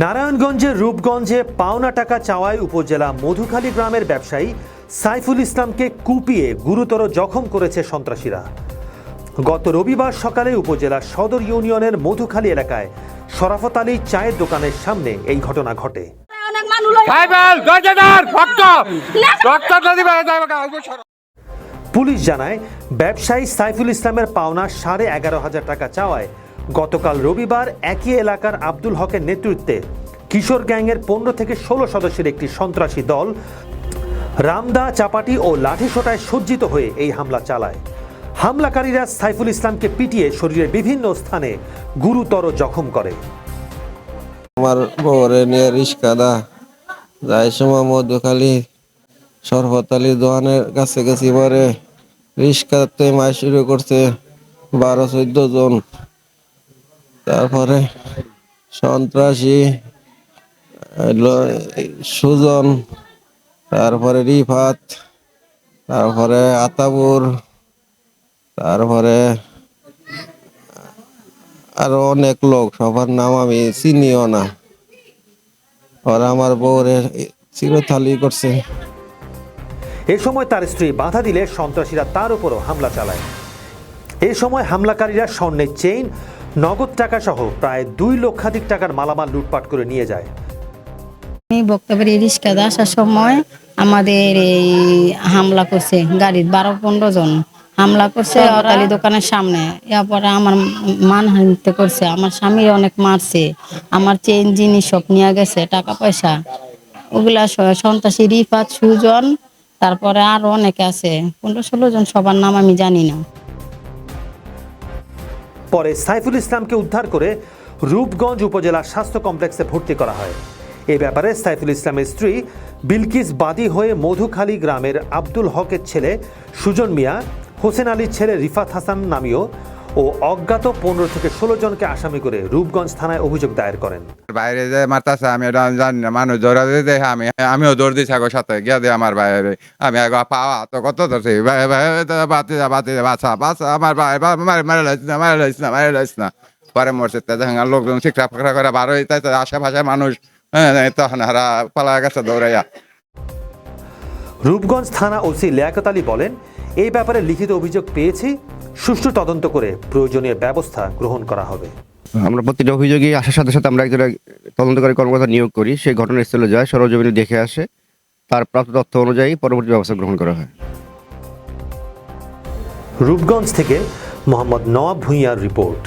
নারায়ণগঞ্জের রূপগঞ্জে পাওনা টাকা চাওয়ায় উপজেলা মধুখালী গ্রামের ব্যবসায়ী সাইফুল ইসলামকে কুপিয়ে গুরুতর জখম করেছে সন্ত্রাসীরা। গত রবিবার সকালে উপজেলা সদর ইউনিয়নের মধুখালী এলাকায় শরাফত আলী চায়ের দোকানের সামনে এই ঘটনা ঘটে। পুলিশ জানায়, ব্যবসায়ী সাইফুল ইসলামের পাওনা সাড়ে এগারো হাজার টাকা চাওয়ায়। গতকাল রবিবার একই এলাকার আব্দুল হকের নেতৃত্বে কিশোর গ্যাংয়ের পনেরো থেকে ষোলো সদস্যের একটি সন্ত্রাসী দল রামদা, চাপাটি ও লাঠিসোঁটায় সজ্জিত হয়ে এই হামলা চালায়। হামলাকারীরা সাইফুল ইসলামকে পিটিয়ে শরীরের বিভিন্ন স্থানে গুরুতর জখম করে। আমার বউরে নিয়ে রিস্কা দা যাই সময় মধুখালী সরফতালি দোকানের কাছে গেছি পরে রিস্কাতে মাই শুরু করছে বারো, চোদ্দ জন। তারপরে সন্ত্রাসী সুজন, তারপরে রিফাত, তারপরে আতাবুর, তারপরে আরও অনেক লোক, সবার নাম আমি চিনিও না। ওরা আমার বউরে চিরথালি করছে। এ সময় তার স্ত্রী বাধা দিলে সন্ত্রাসীরা তার উপরও হামলা চালায়। এ সময় হামলাকারীরা স্বর্ণের চেইন নগদ টাকা সহ প্রায় দুই লক্ষাধিক টাকার মালামাল লুটপাট করে নিয়ে যায়। আমি বক্তব্যের রিক্সাতে আসার সময় আমাদের এই হামলা করছে গাড়ির বারো পনেরো জন। হামলা করছে অতালি দোকানের সামনে। এরপরে আমার মানহানিতে করছে। আমার স্বামী অনেক মারছে। আমার চেন জিনিস সব নিয়ে গেছে টাকা পয়সা। ওগুলা সন্ত্রাসী রিফাত সুজন তারপরে আরও অনেকে আছে। পনেরো ষোলো জন সবার নাম আমি জানি না। পরে সাইফুল ইসলামকে উদ্ধার করে রূপগঞ্জ উপজেলা স্বাস্থ্য কমপ্লেক্সে ভর্তি করা হয়। এ ব্যাপারে সাইফুল ইসলামের স্ত্রী বিলকিস বাদী হয়ে মধুখালী গ্রামের আব্দুল হকের ছেলে সুজন মিয়া, হোসেন আলীর ছেলে রিফাত হাসান নামীয় ও অজ্ঞাত পনেরো থেকে ষোলো জনকে আসামি করে রূপগঞ্জ থানায় অভিযোগ দায়ের করেন। বাইরে যে মারতাছে আমি এটা জানি না। মানুষ দৌড়া দিয়ে দেখে আমি আমিও দৌড় দিছি আগো সাথে। গিয়া দিয়ে আমার বাইরে আমি আগে পাওয়া তো কত ধরছি। বাতি বাতি বাচ্চা বাচ্চা আমার ভাই মারে মারে লাইস না মারে লাইস না মারে লাইস না। পরে মরছে তা দেখেন লোকজন শিক্ষা ফিকরা করে বারো হইতে আশেপাশে মানুষ হ্যাঁ তখন হারা পালা গেছে দৌড়াইয়া। রূপগঞ্জ থানা ওসি লিয়াকত আলী বলেন এই ব্যাপারে লিখিত অভিযোগ পেয়েছি সুষ্ঠু তদন্ত করে প্রয়োজনীয় ব্যবস্থা গ্রহণ করা হবে। আমরা প্রতিটা অভিযোগে আসার সাথে সাথে আমরা একজন তদন্তকারী কর্মকর্তা নিয়োগ করি সেই ঘটনাস্থলে যায় সরজমিনে দেখে আসে তার প্রাপ্ত তথ্য অনুযায়ী পরবর্তী ব্যবস্থা গ্রহণ করা হয়। রূপগঞ্জ থেকে মোহাম্মদ নওয়াব ভূঁইয়ার রিপোর্ট।